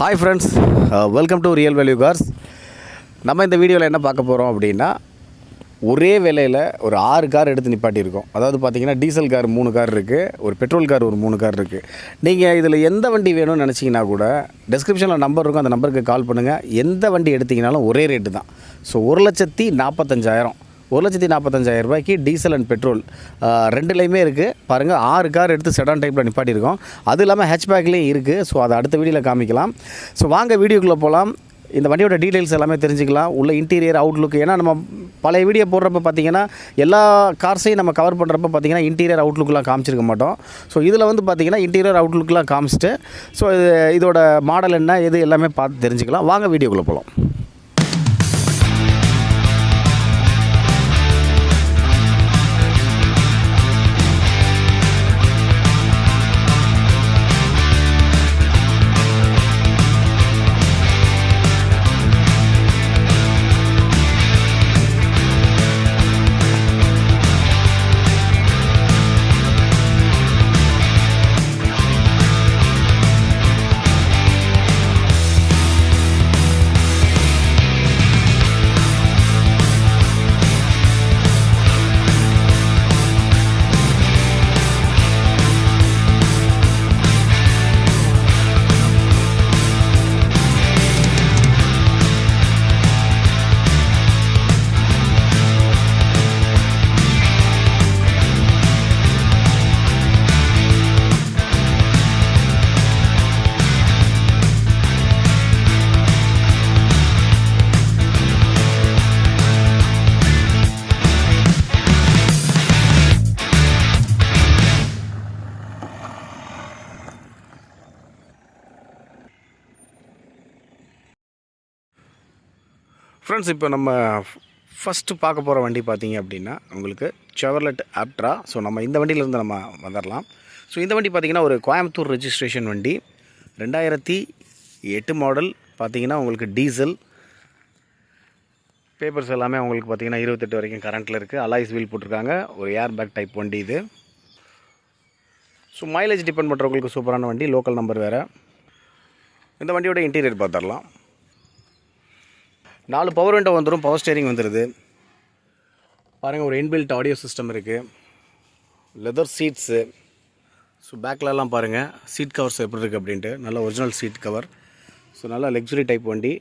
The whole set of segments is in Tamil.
Hi friends welcome to real value cars நம்ம இந்த வீடியோவில் என்ன பார்க்க போகிறோம் அப்படின்னா ஒரே விலையில் ஒரு ஆறு கார் எடுத்து நிப்பாட்டியிருக்கோம். அதாவது பார்த்தீங்கன்னா டீசல் கார் மூணு கார் இருக்குது ஒரு பெட்ரோல் கார் ஒரு மூணு கார் இருக்குது நீங்கள் இதில் எந்த வண்டி வேணும்னு நினச்சிங்கன்னா கூட டெஸ்கிரிப்ஷனில் நம்பர் இருக்கும் அந்த நம்பருக்கு கால் பண்ணுங்கள் எந்த வண்டி எடுத்தீங்கனாலும் ஒரே ரேட்டு தான். ஸோ ஒரு லட்சத்தி நாற்பத்தஞ்சாயிரம் ஒரு லட்சத்தி நாற்பத்தஞ்சாயிரம் ரூபாய்க்கு டீசல் அண்ட் பெட்ரோல் ரெண்டுலேயுமே இருக்குது பாருங்கள் ஆறு கார் எடுத்து செடான் டைப்பில் நிப்பாட்டியிருக்கோம். அது இல்லாமல் ஹேட்ச்பேக்லேயும் இருக்குது ஸோ அதை அடுத்த வீடியோவில் காமிக்கலாம். ஸோ வாங்க வீடியோக்குள்ளே போகலாம் இந்த வண்டியோட டீட்டெயில்ஸ் எல்லாமே தெரிஞ்சுக்கலாம். உள்ள இன்டீரியர் அவுட்லுக் ஏன்னா நம்ம பழைய வீடியோ போடுறப்ப பார்த்தீங்கன்னா எல்லா கார்ஸையும் நம்ம கவர் பண்ணுறப்ப பார்த்தீங்கன்னா இன்டீரியர் அவுட்லுக்லாம் காமிச்சிருக்க மாட்டோம். ஸோ இதில் வந்து பார்த்தீங்கன்னா இன்டீரியர் அவுட்லுக்லாம் காமிச்சிட்டு ஸோ இது இதோட மாடல் என்ன எது எல்லாமே பார்த்து தெரிஞ்சுக்கலாம். வாங்க வீடியோக்குள்ளே போகலாம் ஃப்ரெண்ட்ஸ் இப்போ நம்ம ஃபஸ்ட்டு பார்க்க போகிற வண்டி பார்த்தீங்க அப்படின்னா உங்களுக்கு செவர்லெட் ஆப்ட்ரா ஸோ நம்ம இந்த வண்டியிலேருந்து நம்ம வந்துடலாம் ஸோ இந்த வண்டி பார்த்திங்கன்னா ஒரு கோயம்புத்தூர் ரெஜிஸ்ட்ரேஷன் வண்டி. ரெண்டாயிரத்தி எட்டு மாடல் பார்த்தீங்கன்னா உங்களுக்கு டீசல் பேப்பர்ஸ் எல்லாமே உங்களுக்கு பார்த்தீங்கன்னா இருபத்தெட்டு வரைக்கும் கரண்ட்டில் இருக்குது அலாய்ஸ் வீல் போட்டிருக்காங்க. ஒரு ஏர் பேக் டைப் வண்டி இது. ஸோ மைலேஜ் டிபெண்ட் பண்ணுறவங்களுக்கு சூப்பரான வண்டி. லோக்கல் நம்பர் வேறு. இந்த வண்டியோட இன்டீரியர் பார்த்துடலாம் நாலு பவர் விண்டோ வந்துடும் பவர் ஸ்டேரிங் வந்துடுது பாருங்கள் ஒரு இன்பில்ட் ஆடியோ சிஸ்டம் இருக்குது லெதர் சீட்ஸு ஸோ பேக்லலாம் பாருங்கள் சீட் கவர்ஸ் எப்படி இருக்குது அப்படின்ட்டு. நல்ல ஒரிஜினல் சீட் கவர் ஸோ நல்ல லக்ஸுரி டைப் வண்டி.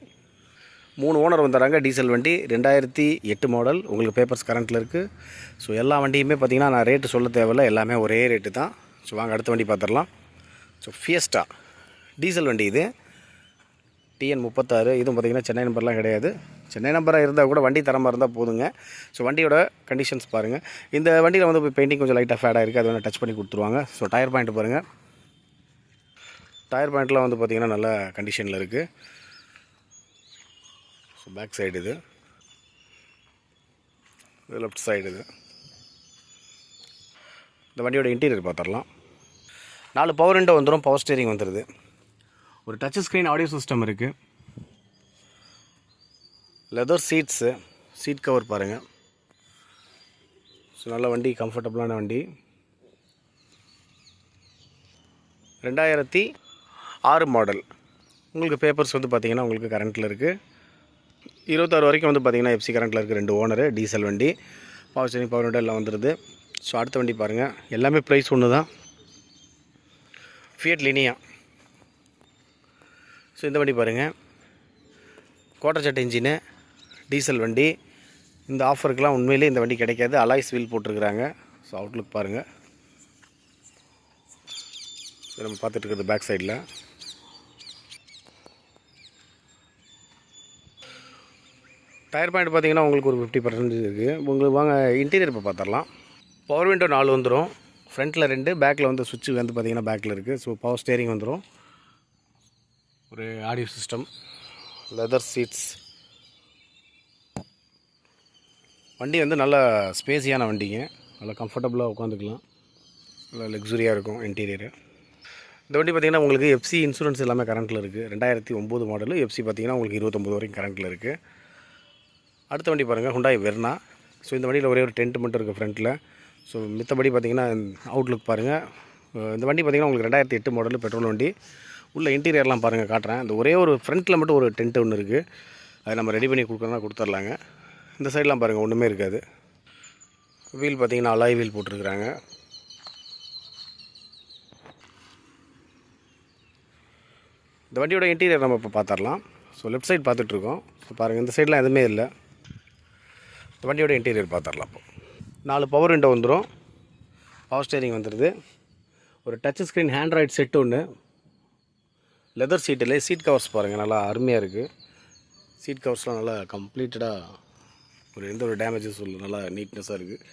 மூணு ஓனர் வந்துடுறாங்க டீசல் வண்டி. ரெண்டாயிரத்தி எட்டு மாடல் உங்களுக்கு பேப்பர்ஸ் கரண்ட்டில் இருக்குது ஸோ எல்லா வண்டியுமே பார்த்தீங்கன்னா நான் ரேட்டு சொல்ல தேவையில்ல. எல்லாமே ஒரே ரேட்டு தான். ஸோ வாங்க அடுத்த வண்டி பார்த்துடலாம் ஸோ ஃபியஸ்டா டீசல் வண்டி இது. டிஎன் முப்பத்தாறு இதுவும் பார்த்திங்கன்னா சென்னை நம்பர்லாம் கிடையாது. சென்னை நம்பராக இருந்தால் கூட வண்டி தரமாக இருந்தால் போதுங்க. ஸோ வண்டியோட கண்டிஷன்ஸ் பாருங்கள் இந்த வண்டியில் வந்து இப்போ பெயிண்டிங் கொஞ்சம் லைட்டாக ஃபேடாக இருக்குது அது வேணால் டச் பண்ணி கொடுத்துருவாங்க. ஸோ டயர் பாயிண்ட் பாருங்கள் டயர் பாயிண்ட்லாம் வந்து பார்த்திங்கன்னா நல்ல கண்டிஷனில் இருக்குது ஸோ பேக் சைடு இது. இது லெஃப்ட் சைடு இது. இந்த வண்டியோட இன்டீரியர் பார்த்துடலாம் நாலு பவர் விண்டோ வந்துடும் பவர் ஸ்டீரிங் வந்துடுது ஒரு டச் ஸ்க்ரீன் ஆடியோ சிஸ்டம் இருக்குது லெதர் சீட்ஸு சீட் கவர் பாருங்கள் ஸோ நல்ல வண்டி கம்ஃபர்டபுளான வண்டி. ரெண்டாயிரத்தி ஆறு மாடல் உங்களுக்கு பேப்பர்ஸ் வந்து பார்த்திங்கன்னா உங்களுக்கு கரண்ட்டில் இருக்குது இருபத்தாறு வரைக்கும் வந்து பார்த்திங்கன்னா எஃப்சி கரண்ட்டில் இருக்குது ரெண்டு ஓனரு டீசல் வண்டி. பவர் ஸ்டேரிங் பவர் விண்டோ எல்லாம் வந்துடுது ஸோ அடுத்த வண்டி பாருங்கள் எல்லாமே ப்ரைஸ் ஒன்று தான் ஃபியட் லினியா ஸோ இந்த வண்டி பாருங்கள் கோட்டச்சட்டை இன்ஜினு டீசல் வண்டி. இந்த ஆஃபருக்கெலாம் உண்மையிலே இந்த வண்டி கிடைக்காது. அலாய்ஸ் வீல் போட்டிருக்கிறாங்க. ஸோ அவுட்லுக் பாருங்கள் ஸோ நம்ம பார்த்துட்டு இருக்கிறது பேக் சைடில் டயர் பாயிண்ட் பார்த்தீங்கன்னா உங்களுக்கு ஒரு ஃபிஃப்டி பர்சன்டேஜ் இருக்குது உங்களுக்கு வாங்க இன்டீரியர் இப்போ பார்த்துடலாம். பவர் விண்டோ நாலு வந்துடும் ஃப்ரண்ட்டில் ரெண்டு பேக்கில் வந்து சுவிட்சு வந்து பார்த்திங்கன்னா பேக்கில் இருக்குது ஸோ பவர் ஸ்டேரிங் வந்துடும் ஒரு ஆடியோ சிஸ்டம் லெதர் சீட்ஸ் வண்டி வந்து நல்ல ஸ்பேஸியான வண்டிங்க. நல்லா கம்ஃபர்டபுளாக உட்காந்துக்கலாம். நல்லா லக்ஸுரியாக இருக்கும் இன்டீரியரு இந்த வண்டி பார்த்திங்கன்னா உங்களுக்கு எஃப்சி இன்சூரன்ஸ் எல்லாமே கரண்ட்டில் இருக்குது ரெண்டாயிரத்தி ஒம்பது மாடலு எஃப்சி பார்த்திங்கன்னா உங்களுக்கு இருபத்தொம்பது வரைக்கும் கரண்ட்டில் இருக்குது அடுத்த வண்டி பாருங்கள் ஹுண்டாய் வெர்னா ஸோ இந்த வண்டியில் ஒரே ஒரு டென்ட் மட்டும் இருக்குது ஃப்ரண்ட்டில் ஸோ மித்தபடி பார்த்திங்கன்னா அவுட்லுக் பாருங்கள் இந்த வண்டி பார்த்திங்கன்னா உங்களுக்கு ரெண்டாயிரத்தி எட்டு மாடல் பெட்ரோல் வண்டி. உள்ள இன்டீரியர்லாம் பாருங்கள் காட்டுறேன். இந்த ஒரே ஒரு ஃப்ரண்ட்டில் மட்டும் ஒரு டென்ட் ஒன்று இருக்குது அதை நம்ம ரெடி பண்ணி கொடுக்குறோன்னா கொடுத்துர்லாங்க. இந்த சைட்லாம் பாருங்கள் ஒன்றுமே இருக்காது. வீல் பார்த்தீங்கன்னா அலாய் வீல் போட்டிருக்கிறாங்க. இந்த வண்டியோட இன்டீரியர் நம்ம இப்போ பார்த்துடலாம் ஸோ லெஃப்ட் சைடு பார்த்துட்ருக்கோம் ஸோ பாருங்கள் இந்த சைட்லாம் எதுவுமே இல்லை. இந்த வண்டியோட இன்டீரியர் பார்த்துடலாம் இப்போ. நாலு பவர் விண்டோ வந்துடும் பவர் ஸ்டேரிங் வந்துடுது ஒரு டச் ஸ்க்ரீன் ஹேண்ட்ராய்ட் செட் ஒன்று லெதர் சீட்டில் சீட் கவர்ஸ் பாருங்கள் நல்லா அருமையாக இருக்குது சீட் கவர்ஸ்லாம் நல்லா கம்ப்ளீட்டடாக ஒரு எந்த ஒரு டேமேஜஸ் இல்லை நல்லா நீட்னஸாக இருக்குது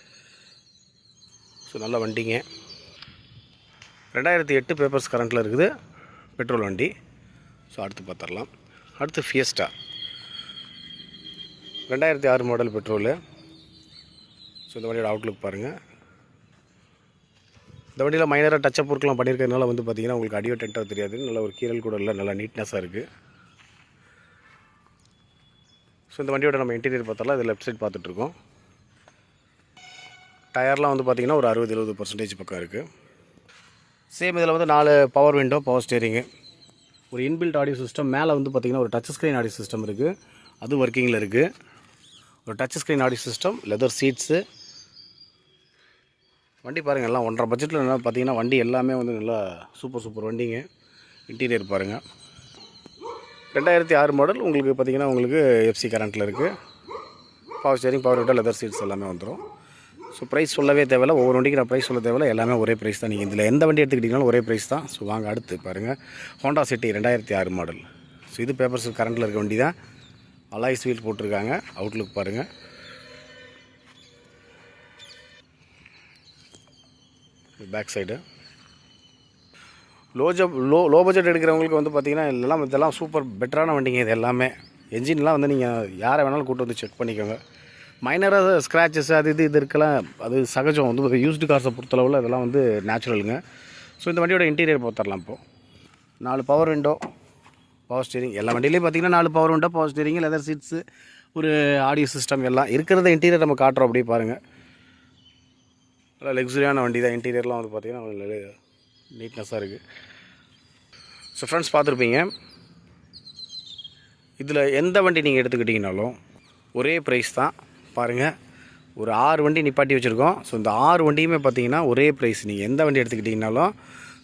ஸோ நல்ல வண்டிங்க. ரெண்டாயிரத்தி எட்டு பேப்பர்ஸ் கரண்ட்டில் இருக்குது பெட்ரோல் வண்டி. ஸோ அடுத்து பார்த்துடலாம் அடுத்து ஃபியஸ்டா ரெண்டாயிரத்தி ஆறு மாடல் பெட்ரோலு ஸோ இந்த வண்டியோட அவுட்லுக் பாருங்கள் இந்த வண்டியில் மைனராக டச்சப் ஒர்க்லாம் பண்ணியிருக்கிறதுனால வந்து பார்த்தீங்கன்னா உங்களுக்கு அடியோ டென்ட்டாக தெரியாது. நல்ல ஒரு கீரல் கூட இல்லை நல்லா நீட்னஸாக இருக்குது ஸோ இந்த வண்டியோட நம்ம இன்டீரியர் பார்த்தாலும் இது லெஃப்ட் சைட் பார்த்துட்ருக்கோம் டயர்லாம் வந்து பார்த்திங்கன்னா ஒரு அறுபது எழுபது பர்சன்டேஜ் பக்கம் இருக்குது சேம் இதில் வந்து நாலு பவர் விண்டோ பவர் ஸ்டேரிங்கு ஒரு இன்பில்ட் ஆடியோ சிஸ்டம் மேலே வந்து பார்த்திங்கன்னா ஒரு டச் ஸ்க்ரீன் ஆடியோ சிஸ்டம் இருக்குது அது ஒர்க்கிங்கில் இருக்குது ஒரு touch screen audio system leather seats வண்டி பாருங்கள் எல்லாம் ஒன்றரை பட்ஜெட்டில் என்ன பார்த்தீங்கன்னா வண்டி எல்லாமே வந்து நல்லா சூப்பர் சூப்பர் வண்டிங்க. இன்டீரியர் பாருங்கள் ரெண்டாயிரத்தி ஆறு மாடல் உங்களுக்கு பார்த்தீங்கன்னா உங்களுக்கு எஃப்சி கரண்ட்டில் இருக்குது பவர் ஸ்டேரிங் பவர் விட்டால் லெதர் சீட்ஸ் எல்லாமே வந்துடும் ஸோ ப்ரைஸ் சொல்லவே தேவையில்ல. ஒவ்வொரு வண்டிக்கு நான் ப்ரைஸ் சொல்ல தேவையில்ல. எல்லாமே ஒரே ப்ரைஸ் தான் நீங்கள் இதில் எந்த வண்டி எடுத்துக்கிட்டிங்கனாலும் ஒரே ப்ரைஸ் தான். ஸோ வாங்க அடுத்து பாருங்கள் ஹோண்டா சிட்டி ரெண்டாயிரத்தி ஆறு மாடல் ஸோ இது பேப்பர்ஸ் கரண்ட்டில் இருக்க வண்டி தான் அலாய்ஸ் வீல் போட்டிருக்காங்க. அவுட்லுக் பாருங்கள் பேக் சைடு லோ ஜப் லோ லோ பட்ஜெட் எடுக்கிறவங்களுக்கு வந்து பார்த்தீங்கன்னா இதெல்லாம் இதெல்லாம் சூப்பர் பெட்டரான வண்டிங்க இது எல்லாமே. என்ஜின்லாம் வந்து நீங்கள் யாரை வேணாலும் கூட்டு வந்து செக் பண்ணிக்கோங்க. மைனராக ஸ்க்ராச்சஸ் அது இது இது இருக்கலாம். அது சகஜம். வந்து யூஸ்டு கார்ஸை பொறுத்தளவில் இதெல்லாம் வந்து நேச்சுரலுங்க ஸோ இந்த வண்டியோட இன்டீரியர் பார்த்துடலாம் இப்போது நாலு பவர் விண்டோ பவர் ஸ்டீரிங் எல்லா வண்டியிலையும் பார்த்தீங்கன்னா நாலு power window power steering leather seats ஒரு ஆடியோ சிஸ்டம் எல்லாம். இருக்கிறத இன்டீரியர் நம்ம காட்டுறோம் அப்படியே பாருங்கள் நல்லா லக்ஸுரியான வண்டி தான் இன்டீரியர்லாம் வந்து பார்த்தீங்கன்னா நீட்னஸாக இருக்குது ஸோ ஃப்ரெண்ட்ஸ் பார்த்துருப்பீங்க. இதில் எந்த வண்டி நீங்கள் எடுத்துக்கிட்டிங்கனாலும் ஒரே ப்ரைஸ் தான். பாருங்கள் ஒரு ஆறு வண்டி நிப்பாட்டி வச்சுருக்கோம். ஸோ இந்த ஆறு வண்டியுமே பார்த்தீங்கன்னா ஒரே ப்ரைஸ் நீங்கள் எந்த வண்டி எடுத்துக்கிட்டிங்கனாலும்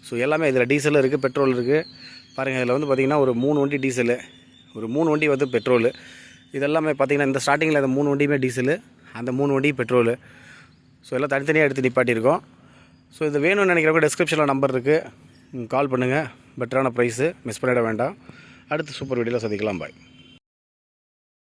ஸோ எல்லாமே இதில் டீசல் இருக்குது பெட்ரோல் இருக்குது பாருங்கள் இதில் வந்து பார்த்திங்கன்னா ஒரு மூணு வண்டி டீசலு ஒரு மூணு வண்டி வந்து பெட்ரோலு இதெல்லாமே பார்த்திங்கன்னா இந்த ஸ்டார்டிங்கில் இந்த மூணு வண்டியுமே டீசலு அந்த மூணு வண்டி பெட்ரோலு ஸோ எல்லாம் தனித்தனியாக எடுத்து நிப்பாட்டியிருக்கோம். ஸோ இது வேணும்னு நினைக்கிறவங்க டிஸ்கிரிப்ஷனில் நம்பர் இருக்குது கால் பண்ணுங்கள் பெட்டரான ப்ரைஸு மிஸ் பண்ணிட வேண்டாம். அடுத்து சூப்பர் வீடியோவில் சந்திக்கலாம். பாய்